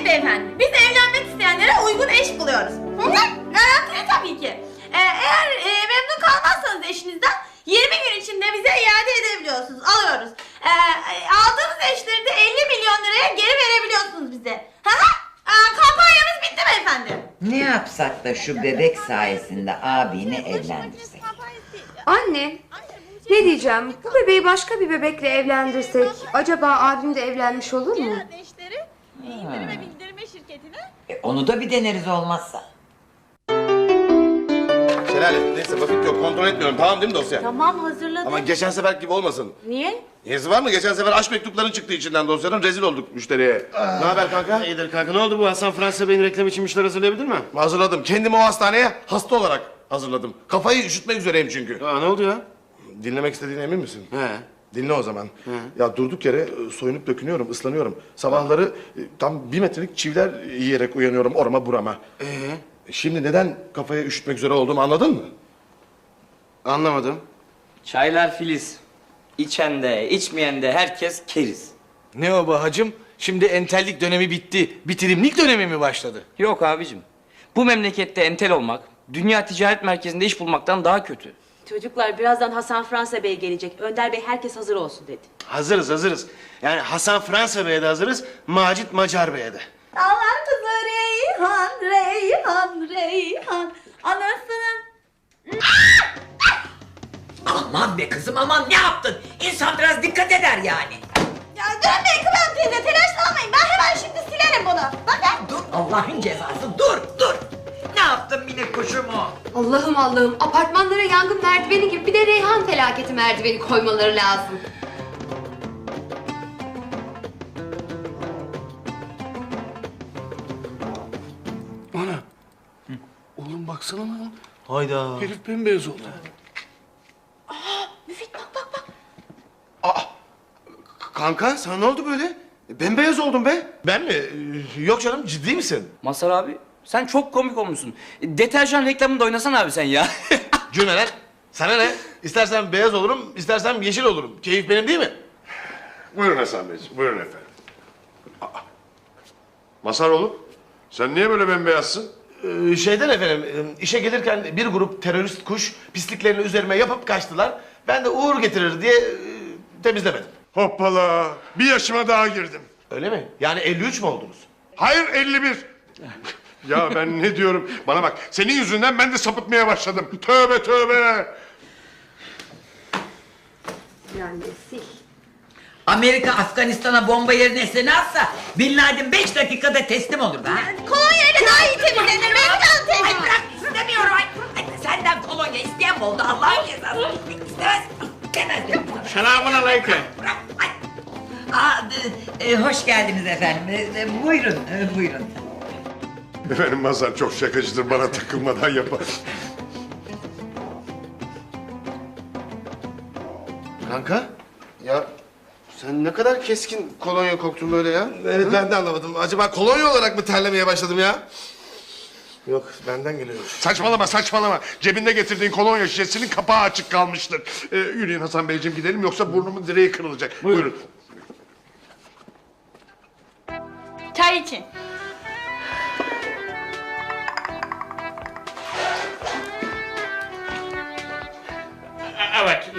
Evet beyefendi. Biz evlenmek isteyenlere uygun eş buluyoruz. Hı hı. Garantili tabii ki. Ee, eğer e, memnun kalmazsanız eşinizden 20 gün içinde bize iade edebiliyorsunuz. Alıyoruz. Ee, aldığımız eşleri de 50 milyon liraya geri verebiliyorsunuz bize. Hı. Aa, kampanyamız bitti beyefendi. Ne yapsak da şu bebek sayesinde abini evlendirsek? Anne, ne diyeceğim? Bu bebeği başka bir bebekle evlendirsek acaba abim de evlenmiş olur mu? Eşleri indirme bildirme şirketine E, onu da bir deneriz olmazsa. Şelale neyse vakit yok kontrol etmiyorum tamam değil mi dosya? Tamam hazırladım. Ama geçen sefer gibi olmasın. Niye? Niyesi var mı? Geçen sefer aşk mektupların çıktı içinden dosyanın rezil olduk müşteriye. Ne haber kanka? İyidir kanka ne oldu bu Hasan Fransa Bey'in reklam için müşteri hazırlayabildin mi? Hazırladım. Kendimi o hastaneye hasta olarak hazırladım. Kafayı üşütmek üzereyim çünkü. Aa ne oldu ya? Dinlemek istediğine emin misin? He. Dinle o zaman. Ya durduk yere e, soyunup dökünüyorum, ıslanıyorum. Sabahları e, tam bir metrelik çiviler yiyerek uyanıyorum orama burama. Ee? Şimdi neden kafaya üşütmek üzere olduğumu anladın mı? Anlamadım. Çaylar filiz. İçen de, içmeyen de herkes keriz. Ne o bu hacım? Şimdi entellik dönemi bitti. Bitirimlik dönemi mi başladı? Yok abicim. Bu memlekette entel olmak, dünya ticaret merkezinde iş bulmaktan daha kötü. Çocuklar birazdan Hasan Fransa Bey gelecek. Önder Bey herkes hazır olsun dedi. Hazırız hazırız. Yani Hasan Fransa Bey'e de hazırız, Macit Macar Bey'e de. Dağlar kızı Reyhan, Reyhan, Reyhan. Anasının... Aman be kızım aman ne yaptın? İnsan biraz dikkat eder yani. Ya dönmeyin Kıvam teyze, telaşlanmayın. Ben hemen şimdi silerim bunu. Bakın. Dur Allah'ın cezası dur yaptın minik kuşumu? Allah'ım Allah'ım apartmanlara yangın merdiveni gibi bir de Reyhan felaketi merdiveni koymaları lazım. Ana. Oğlum baksana lan. Hayda. Herif bembeyaz oldu. Müfit bak bak bak. Aa. Kanka sana ne oldu böyle? Bembeyaz oldun be. Ben mi? Yok canım ciddi misin? Masar abi, sen çok komik olmuşsun. Deterjan reklamında oynasan abi sen ya. Cümleler. Sana ne? İstersen beyaz olurum, istersen yeşil olurum. Keyif benim değil mi? Buyurun Hasan Beyciğim, buyurun efendim. Aa, Masaroğlu, sen niye böyle bembeyazsın? Ee, şeyden efendim, e, işe gelirken bir grup terörist kuş pisliklerini üzerime yapıp kaçtılar. Ben de uğur getirir diye e, temizlemedim. Hoppala, bir yaşıma daha girdim. Öyle mi? Yani 53 mü oldunuz? Hayır, 51. ya ben ne diyorum? Bana bak, senin yüzünden ben de sapıtmaya başladım. Tövbe tövbe. Yani sil. Amerika Afganistan'a bomba yerine eseni atsa Bin Laden beş dakikada teslim olur ha. Kolonya ile daha iyi temizlenir teyze. Ay bırak istemiyorum ay. ay senden kolonya isteyen mi oldu Allah'ın cezası. İstemez. İstemez. Selamun aleyküm. Bırak ay. Aa, e, e, hoş geldiniz efendim. E, e, buyurun, e, buyurun. Efendim Mazhar çok şakacıdır, bana takılmadan yapar. Kanka. Ya sen ne kadar keskin kolonya koktun böyle ya. Evet ben de anlamadım. Acaba kolonya olarak mı terlemeye başladım ya? Yok benden geliyor. Saçmalama, saçmalama. Cebinde getirdiğin kolonya şişesinin kapağı açık kalmıştır. Ee, yürüyün Hasan Beyciğim gidelim, yoksa burnumun direği kırılacak. Buyurun. Çay için.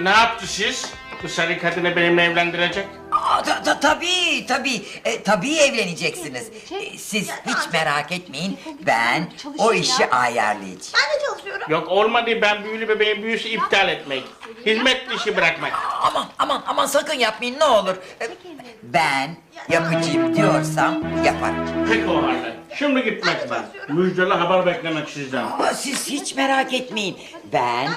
Ne yaptı siz? Bu sarı kadını benimle evlendirecek. Aa, ta- ta- tabii, tabii. E, tabii evleneceksiniz. E, siz hiç merak etmeyin. Ben o işi ayarlayacağım. Ben de çalışıyorum. Yok olmadı ben büyülü bebeğin büyüsü iptal etmek. Hizmet işi bırakmak. Aman aman aman sakın yapmayın ne olur. E, Ben yapacağım diyorsam yaparım. Peki o halde. Şimdi gitmek ben. Müjdeli haber beklemek sizden. Ama siz hiç merak etmeyin. Ben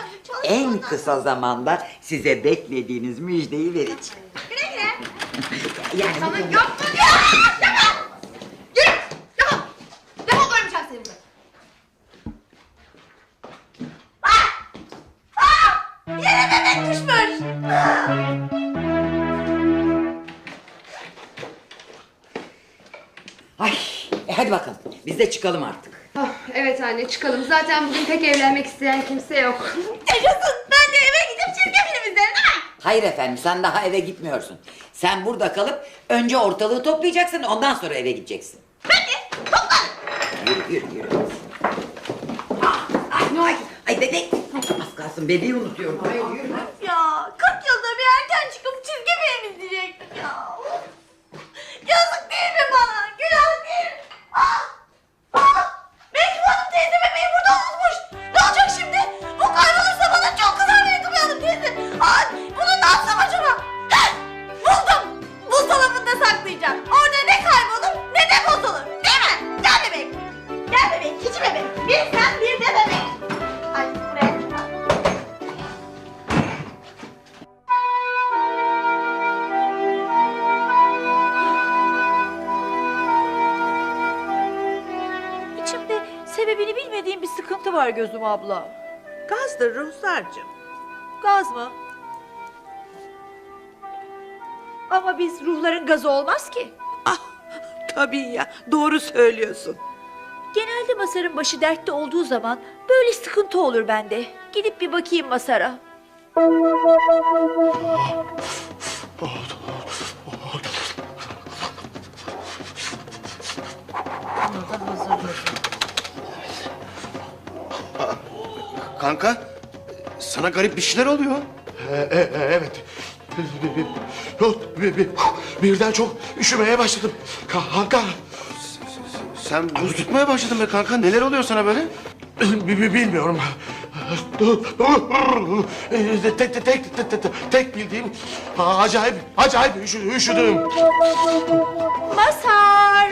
en kısa zamanda size beklediğiniz müjdeyi vereceğim. Yani Sana bu konuda- yaptım ya! Hadi bakalım. Biz de çıkalım artık. Ah, evet anne çıkalım. Zaten bugün pek evlenmek isteyen kimse yok. Yaşasın. Ben de eve gidip çirkin film izlerim değil mi? Hayır efendim sen daha eve gitmiyorsun. Sen burada kalıp önce ortalığı toplayacaksın ondan sonra eve gideceksin. Peki. Yürü yürü yürü. Ah, ah, ay, ay bebek. Az kalsın bebeği unutuyorum. Ay yürü. Ya var gözüm abla. Gazdır Ruhsar'cığım. Gaz mı? Ama biz ruhların gazı olmaz ki. Ah tabii ya doğru söylüyorsun. Genelde Masar'ın başı dertte olduğu zaman böyle sıkıntı olur bende. Gidip bir bakayım Masar'a. Kanka sana garip bir şeyler oluyor. E, e, e, evet. Yok, bir- bir- Birden çok üşümeye başladım. Kanka. Sen buz tutmaya başladın be kanka. Neler oluyor sana böyle? Bi- bi- Bilmiyorum. Tek tek tek tek tek bildiğim acayip acayip üşü- üşüdüm. Masar!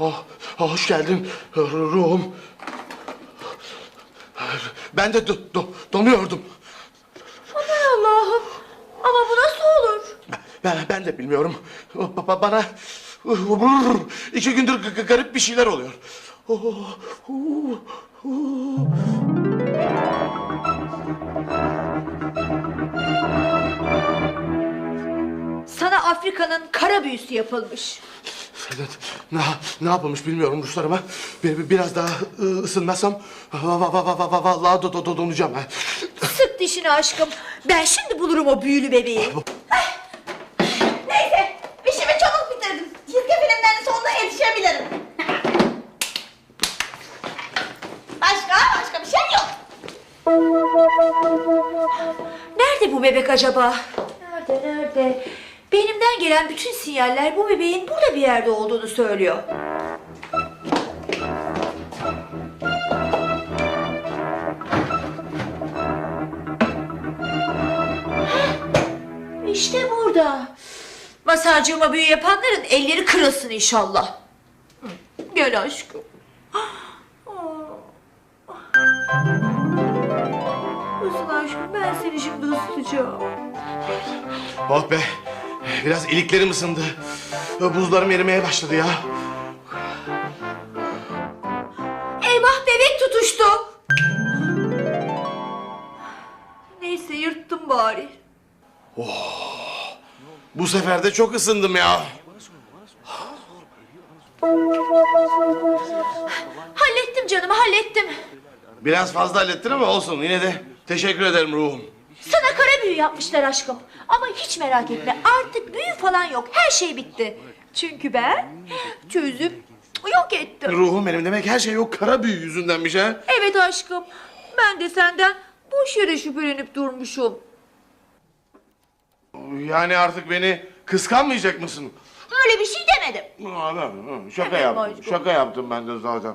Oh, hoş geldin ruhum. Ben de do- do- donuyordum. Aman Allah'ım! Ama bu nasıl olur? Ben, ben de bilmiyorum. Ba- ba- Bana iki gündür garip bir şeyler oluyor. Oh, oh, oh. Sana Afrika'nın kara büyüsü yapılmış. Evet, ne, ne yapılmış bilmiyorum Ruslar ama bir- biraz daha ı, ısınmazsam va- va- va- va- va- vallahi do- do- do- donacağım. ha. Sık dişini aşkım. Ben şimdi bulurum o büyülü bebeği. Neyse, işimi çabuk bitirdim. Çizgi filmlerin sonuna yetişebilirim. Başka, başka bir şey yok. Nerede bu bebek acaba? Nerede, nerede? Benimden gelen bütün sinyaller bu bebeğin burada bir yerde olduğunu söylüyor. İşte burada. Masarcığıma büyü yapanların elleri kırılsın inşallah. Gel aşkım. Isın aşkım ben seni şimdi ısıtacağım. Oh be, biraz iliklerim ısındı. Buzlarım erimeye başladı ya. Eyvah bebek tutuştu. Neyse yırttım bari. Bu sefer de çok ısındım ya. Hallettim canım hallettim. Biraz fazla hallettin ama olsun yine de teşekkür ederim ruhum. Büyü yapmışlar aşkım. Ama hiç merak etme artık büyü falan yok. Her şey bitti. Çünkü ben çözüp yok ettim. Ruhum benim demek her şey yok kara büyü yüzündenmiş ha. Evet aşkım. Ben de senden boş yere şüphelenip durmuşum. Yani artık beni kıskanmayacak mısın? Öyle bir şey demedim. Şaka Evet, yaptım. Macit. Şaka yaptım ben de zaten.